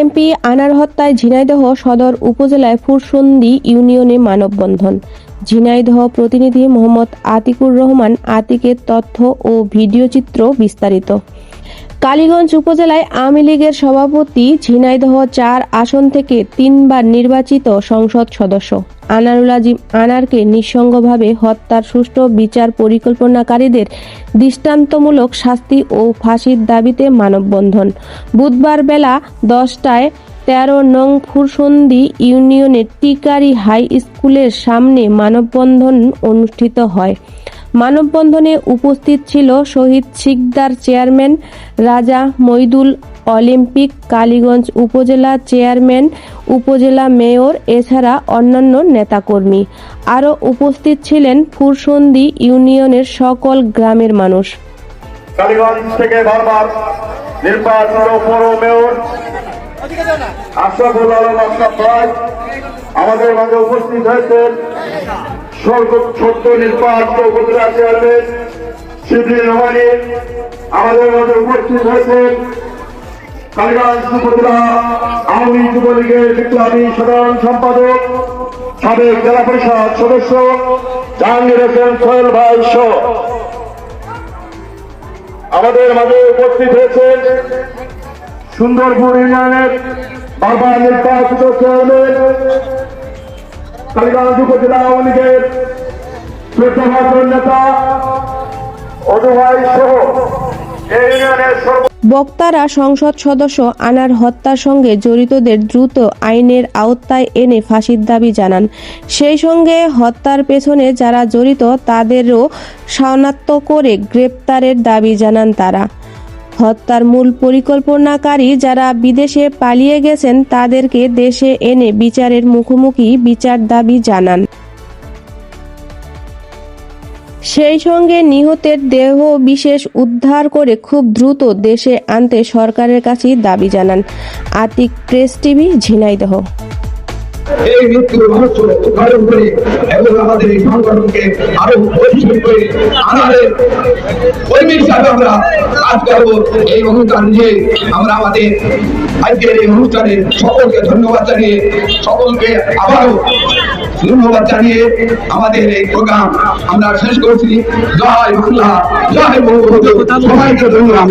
MP আনার হত্যায় ঝিনাইদহ সদর উপজেলায় ফুরসন্দি ইউনিয়নে মানববন্ধন। ঝিনাইদহ প্রতিনিধি মোহাম্মদ আতিকুর রহমান আতিকের তথ্য ও ভিডিও চিত্র বিস্তারিত। কালীগঞ্জ উপজেলায় আওয়ামী লীগের সভাপতি ঝিনাইদহ চার আসন থেকে তিনবার নির্বাচিত সংসদ সদস্য। আনারুল আজিম আনারকে নিঃসঙ্গভাবে হত্যার সুষ্ঠু বিচার পরিকল্পনাকারীদের দৃষ্টান্তমূলক শাস্তি ও ফাঁসির দাবিতে মানববন্ধন। বুধবার বেলা দশটায় তেরো নং ফুরসন্দি ইউনিয়নের টিকারি হাই স্কুলের সামনে মানববন্ধন অনুষ্ঠিত হয়। মানববন্ধনে উপস্থিত ছিল শহীদ শিকদার চেয়ারম্যান রাজা মইদুল অলিম্পিক, কালীগঞ্জ উপজেলা চেয়ারম্যান, উপজেলা মেয়র, এছাড়া অন্যান্য নেতাকর্মী। আরও উপস্থিত ছিলেন ফুরসন্দি ইউনিয়নের সকল গ্রামের মানুষ। কালীগঞ্জ থেকে বারবার পৌর মেয়র আশরাফুল আলম আমাদের মাঝে উপস্থিত হয়েছেন। ছোট্ট নির্বাচিত আমাদের সম্পাদক, সাবেক জেলা পরিষদ সদস্য জাহাঙ্গীর হোসেন সোহেল ভাই আমাদের মাঝে উপস্থিত হয়েছেন সুন্দরপুর ইউনিয়নের বারবার নির্বাচিত চেয়ারম্যান কালীগঞ্জ উপজেলা আওয়ামী লীগের নেতা অদুভাই সহ বক্তারা সংসদ সদস্য আনার হত্যার সঙ্গে জড়িতদের দ্রুত আইনের আওতায় এনে ফাঁসির দাবি জানান। সেই সঙ্গে হত্যার পেছনে যারা জড়িত, তাদেরও শনাক্ত করে গ্রেপ্তারের দাবি জানান তারা। হত্যার মূল পরিকল্পনাকারী যারা বিদেশে পালিয়ে গেছেন তাদেরকে দেশে এনে বিচারের মুখোমুখি বিচার দাবি জানান। সেই সঙ্গে নিহতের দেহ বিশেষ উদ্ধার করে খুব দ্রুত দেশে আনতে সরকারের কাছে দাবি জানান। Atik press TV, Jhenaidah. এই মৃত্যুর রহস্য উদ্ঘাটন করে এবং আমাদের এই সংগঠনকে আরও পরিশ্রম আমাদের আমরা কাজ এই নিয়ে আমরা আমাদের আজকের এই অনুষ্ঠানে সকলকে ধন্যবাদ জানিয়ে, সকলকে আবারও ধন্যবাদ জানিয়ে আমাদের এই প্রোগ্রাম আমরা শেষ করছি। জয় বাংলা, জয় বঙ্গবন্ধু। সবাইকে ধন্যবাদ।